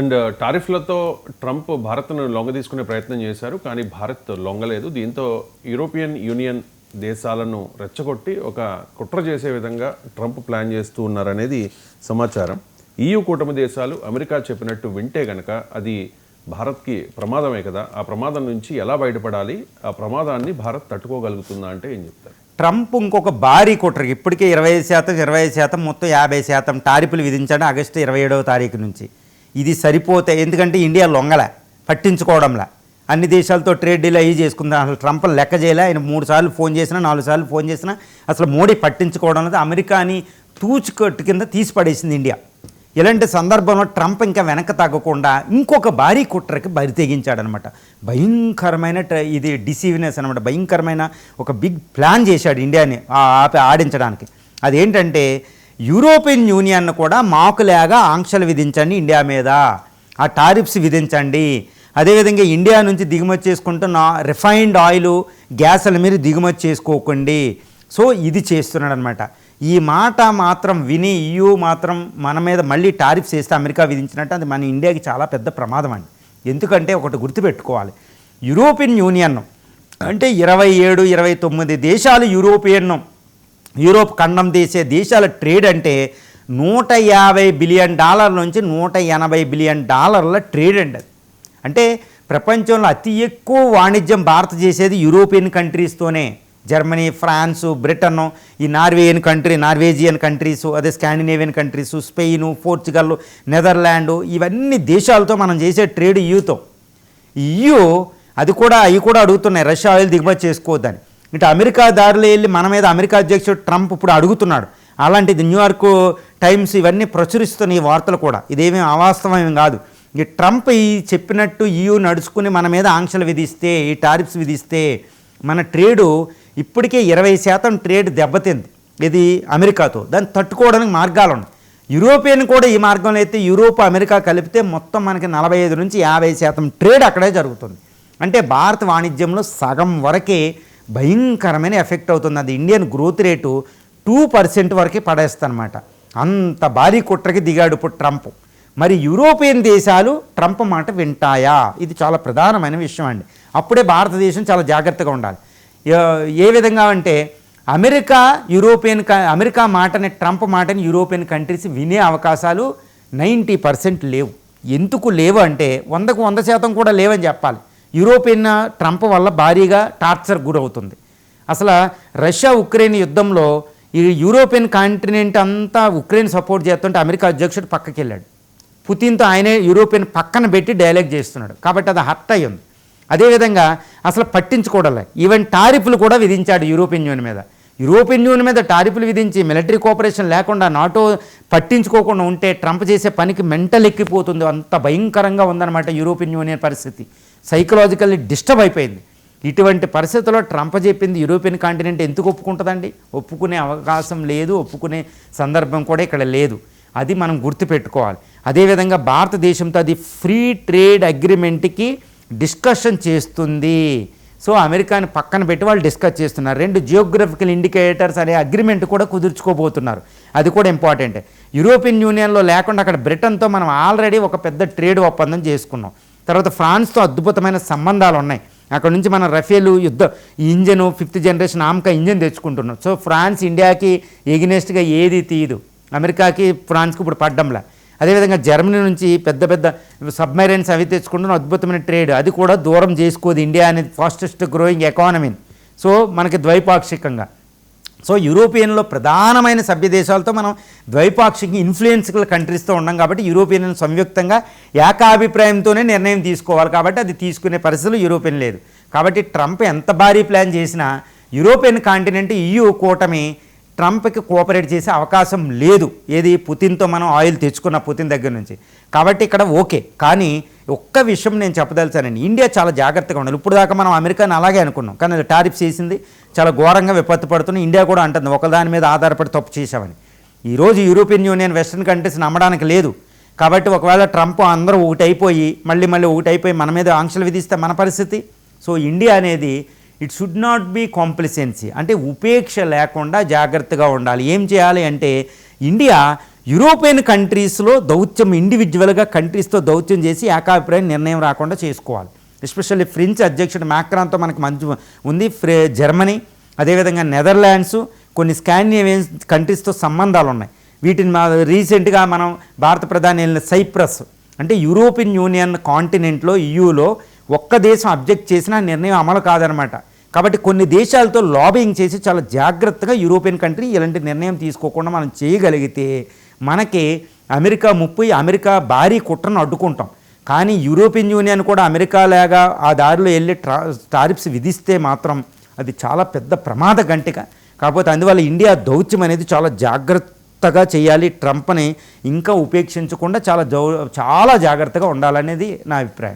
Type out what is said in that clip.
And టారిఫ్లతో Trump భారత్ను లొంగ తీసుకునే ప్రయత్నం చేశారు కానీ భారత్ లొంగలేదు. దీంతో యూరోపియన్ యూనియన్ దేశాలను రెచ్చగొట్టి ఒక కుట్ర చేసే విధంగా ట్రంప్ ప్లాన్ చేస్తూ ఉన్నారనేది సమాచారం. ఈయూ కూటమి దేశాలు అమెరికా చెప్పినట్టు వింటే గనక అది భారత్కి ప్రమాదమే కదా. ఆ ప్రమాదం నుంచి ఎలా బయటపడాలి? ఆ ప్రమాదాన్ని భారత్ తట్టుకోగలుగుతుందా అంటే ఏం చెప్తారు? ట్రంప్ ఇంకొక భారీ కుట్ర. ఇప్పటికే ఇరవై ఐదు శాతం ఇరవై ఐదు శాతం మొత్తం యాభై శాతం టారిపులు విధించాడు ఆగస్టు ఇరవై ఏడవ తారీఖు నుంచి. ఇది సరిపోతే ఎందుకంటే ఇండియా లొంగల పట్టించుకోవడంలా. అన్ని దేశాలతో ట్రేడ్ డీల్ అయ్యి చేసుకుందాం. అసలు ట్రంప్ లెక్క చేయలే. ఆయన మూడు సార్లు ఫోన్ చేసినా నాలుగు సార్లు ఫోన్ చేసినా అసలు మోడీ పట్టించుకోవడం లేదు అమెరికాని తూచుకట్టు కింద తీసి పడేసింది ఇండియా. ఇలాంటి సందర్భంలో ట్రంప్ ఇంకా వెనక తగ్గకుండా ఇంకొక భారీ కుట్రకి బరి తెగించాడనమాట. భయంకరమైన ట్ర- ఇది డిసీవ్నెస్ అనమాట భయంకరమైన ఒక బిగ్ ప్లాన్ చేశాడు ఇండియాని ఆ- ఆపి ఆడించడానికి. అదేంటంటే యూరోపియన్ యూనియన్ కూడా మాకులాగా ఆంక్షలు విధించండి ఇండియా మీద. ఆ టారిఫ్స్ విధించండి. అదేవిధంగా ఇండియా నుంచి దిగుమతి చేసుకుంటున్న రిఫైన్డ్ ఆయిల్ గ్యాసుల మీరు దిగుమతి చేసుకోకండి. సో ఇది చేస్తున్నాడు అనమాట ఈ మాట మాత్రం విని ఇయు మాత్రం మన మీద మళ్ళీ టారిఫ్స్ వేస్తే అమెరికా విధించినట్టు అది మన ఇండియాకి చాలా పెద్ద ప్రమాదం అండి. ఎందుకంటే ఒకటి గుర్తుపెట్టుకోవాలి. యూరోపియన్ యూనియన్ అంటే ఇరవై ఏడు ఇరవై తొమ్మిది దేశాలు యూరోపియన్ యూరోప్ ఖండం తీసే దేశాల ట్రేడ్ అంటే నూట యాభై బిలియన్ డాలర్ల నుంచి నూట ఎనభై బిలియన్ డాలర్ల ట్రేడ్ అండి అది. అంటే ప్రపంచంలో అతి ఎక్కువ వాణిజ్యం భారత్ చేసేది యూరోపియన్ కంట్రీస్తోనే. జర్మనీ ఫ్రాన్సు బ్రిటన్ ఈ నార్వేయన్ కంట్రీ నార్వేజియన్ కంట్రీసు అదే Scandinavian countries Spain Portugal Netherland ఇవన్నీ దేశాలతో మనం చేసే ట్రేడ్ యూతో. ఇయు అది కూడా అవి కూడా అడుగుతున్నాయి రష్యా ఆయిల్ దిగుమతి చేసుకోవద్దని. ఇటు అమెరికా దారిలో వెళ్ళి మన మీద అమెరికా అధ్యక్షుడు ట్రంప్ ఇప్పుడు అడుగుతున్నాడు. అలాంటిది న్యూయార్క్ టైమ్స్ ఇవన్నీ ప్రచురిస్తున్న ఈ వార్తలు కూడా. ఇదేమీ అవాస్తవం కాదు. ఈ ట్రంప్ ఈ చెప్పినట్టు ఈయూ నడుచుకుని మన మీద ఆంక్షలు విధిస్తే ఈ టారిఫ్స్ విధిస్తే మన ట్రేడు ఇప్పటికే ఇరవై శాతం ట్రేడ్ దెబ్బతింది. ఇది అమెరికాతో. దాన్ని తట్టుకోవడానికి మార్గాలు ఉన్నాయి. యూరోపియన్ కూడా ఈ మార్గంలో అయితే యూరోప్ అమెరికా కలిపితే మొత్తం మనకి నలభై ఐదు నుంచి యాభై శాతం ట్రేడ్ అక్కడే జరుగుతుంది. అంటే భారత వాణిజ్యంలో సగం వరకే భయంకరమైన ఎఫెక్ట్ అవుతుంది. అది Indian growth rate two percent వరకే పడేస్తనమాట అంత భారీ కుట్రకి దిగాడు ఇప్పుడు ట్రంప్. మరి యూరోపియన్ దేశాలు ట్రంప్ మాట వింటాయా? ఇది చాలా ప్రధానమైన విషయం అండి. అప్పుడే భారతదేశం చాలా జాగ్రత్తగా ఉండాలి. ఏ- విధంగా అంటే అమెరికా యూరోపియన్ క- అమెరికా మాటని ట్రంప్ మాటని యూరోపియన్ కంట్రీస్ వినే అవకాశాలు నైంటీ పర్సెంట్ లేవు. ఎందుకు లేవు అంటే వందకు వంద శాతం కూడా లేవని చెప్పాలి. యూరోపియన్ ట్రంప్ వల్ల భారీగా టార్చర్ గురవుతుంది. అసలు రష్యా ఉక్రెయిన్ యుద్ధంలో ఈ యూరోపియన్ కాంటినెంట్ అంతా ఉక్రెయిన్ సపోర్ట్ చేస్తుంటే అమెరికా అధ్యక్షుడు పక్కకి వెళ్ళాడు పుతిన్తో ఆయనే యూరోపియన్ పక్కన పెట్టి డైలాగ్ చేస్తున్నాడు. కాబట్టి అది హర్ట్ అయ్యి ఉంది అదేవిధంగా అసలు పట్టించుకోవడలే. ఈవెన్ టారిఫ్లు కూడా విధించాడు యూరోపియన్ యూనియన్ మీద. యూరోపియన్ యూనియన్ మీద టారిఫ్లు విధించి మిలిటరీ కోఆపరేషన్ లేకుండా నాటో పట్టించుకోకుండా ఉంటే ట్రంప్ చేసే పనికి మెంటల్ ఎక్కిపోతుంది అంత భయంకరంగా ఉందన్నమాట యూరోపియన్ యూనియన్ పరిస్థితి. సైకలాజికల్లీ డిస్టర్బ్ అయిపోయింది. ఇటువంటి పరిస్థితుల్లో ట్రంప్ చెప్పింది యూరోపియన్ కాంటినెంట్ ఎందుకు ఒప్పుకుంటుందండి? ఒప్పుకునే అవకాశం లేదు ఒప్పుకునే సందర్భం కూడా ఇక్కడ లేదు. అది మనం గుర్తుపెట్టుకోవాలి. అదేవిధంగా భారతదేశంతో అది ఫ్రీ ట్రేడ్ అగ్రిమెంట్కి డిస్కషన్ చేస్తుంది. సో అమెరికాని పక్కన పెట్టి వాళ్ళు డిస్కస్ చేస్తున్నారు. రెండు జియోగ్రఫికల్ ఇండికేటర్స్ అనే అగ్రిమెంట్ కూడా కుదుర్చుకోబోతున్నారు. అది కూడా ఇంపార్టెంట్. యూరోపియన్ యూనియన్లో లేకుండా అక్కడ బ్రిటన్తో మనం ఆల్రెడీ ఒక పెద్ద ట్రేడ్ ఒప్పందం చేసుకున్నాం. తర్వాత ఫ్రాన్స్తో అద్భుతమైన సంబంధాలు ఉన్నాయి అక్కడ నుంచి మన రఫేల్ యుద్ధ engine fifth generation AMCA engine తెచ్చుకుంటున్నాం so France ఇండియాకి ఎగినెస్ట్గా ఏది తీయదు. అమెరికాకి ఫ్రాన్స్కి ఇప్పుడు పడ్డంలా. అదేవిధంగా జర్మనీ నుంచి పెద్ద పెద్ద సబ్మెరైన్స్ అవి తెచ్చుకుంటున్న అద్భుతమైన ట్రేడ్. అది కూడా దూరం చేసుకోదు. ఇండియా అనేది ఫాస్టెస్ట్ గ్రోయింగ్ ఎకానమీ సో మనకి ద్వైపాక్షికంగా. సో యూరోపియన్లో ప్రధానమైన సభ్య దేశాలతో మనం ద్వైపాక్షిక ఇన్ఫ్లుయెన్స్గల కంట్రీస్తో ఉన్నాం కాబట్టి యూరోపియన్ సంయుక్తంగా ఏకాభిప్రాయంతోనే నిర్ణయం తీసుకోవాలి కాబట్టి అది తీసుకునే పరిస్థితులు యూరోపియన్ లేదు. కాబట్టి ట్రంప్ ఎంత భారీ ప్లాన్ చేసినా యూరోపియన్ కాంటినెంట్ ఈయూ కూటమి ట్రంప్కి కోఆపరేట్ చేసే అవకాశం లేదు. ఏది? పుతిన్తో మనం ఆయిల్ తెచ్చుకున్న పుతిన్ దగ్గర నుంచి. కాబట్టి ఇక్కడ ఓకే. కానీ ఒక్క విషయం నేను చెప్పదలిచానండి. ఇండియా చాలా జాగ్రత్తగా ఉండాలి. ఇప్పుడు దాకా మనం అమెరికాని అలాగే అనుకున్నాం. కానీ అది టారిఫ్స్ చేసింది. చాలా ఘోరంగా విపత్తు పడుతుంది. ఇండియా కూడా అంటుంది. ఒకదాని మీద ఆధారపడి తప్పు చేశామని. ఈరోజు యూరోపియన్ యూనియన్ వెస్ట్రన్ కంట్రీస్ నమ్మడానికి లేదు. కాబట్టి ఒకవేళ ట్రంప్ అందరూ ఒకటైపోయి మళ్ళీ మళ్ళీ ఒకటైపోయి మన మీద ఆంక్షలు విధిస్తే మన పరిస్థితి. సో ఇండియా అనేది it should not be complacency అంటే ఉపేక్ష లేకుండా జాగ్రత్తగా ఉండాలి. ఏం చేయాలి అంటే ఇండియా యూరోపియన్ కంట్రీస్లో దౌత్యం ఇండివిజువల్గా కంట్రీస్తో దౌత్యం చేసి ఏకాభిప్రాయం నిర్ణయం రాకుండా చేసుకోవాలి. ఎస్పెషల్లీ ఫ్రెంచ్ అధ్యక్షుడు మ్యాక్రాన్తో మనకు మంచి ఉంది. ఫ్రే జర్మనీ అదేవిధంగా నెదర్లాండ్స్ కొన్ని స్కాండినేవియన్ కంట్రీస్తో సంబంధాలు ఉన్నాయి. వీటిని మా రీసెంట్గా మనం భారత ప్రధాని వెళ్ళిన సైప్రస్ అంటే యూరోపియన్ యూనియన్ కాంటినెంట్లో యూలో ఒక్క దేశం అబ్జెక్ట్ చేసినా నిర్ణయం అమలు కాదనమాట. కాబట్టి కొన్ని దేశాలతో లాబింగ్ చేసి చాలా జాగ్రత్తగా యూరోపియన్ కంట్రీ ఇలాంటి నిర్ణయం తీసుకోకుండా మనం చేయగలిగితే మనకి అమెరికా ముప్పు అమెరికా భారీ కుట్రను అడ్డుకుంటాం. కానీ యూరోపియన్ యూనియన్ కూడా అమెరికా లాగా ఆ దారిలో వెళ్ళి ట్రా టారిఫ్స్ విధిస్తే మాత్రం అది చాలా పెద్ద ప్రమాద గంటిక. కాకపోతే అందువల్ల ఇండియా దౌత్యం అనేది చాలా జాగ్రత్తగా చేయాలి. ట్రంప్ని ఇంకా ఉపేక్షించకుండా చాలా జౌ చాలా జాగ్రత్తగా ఉండాలనేది నా అభిప్రాయం.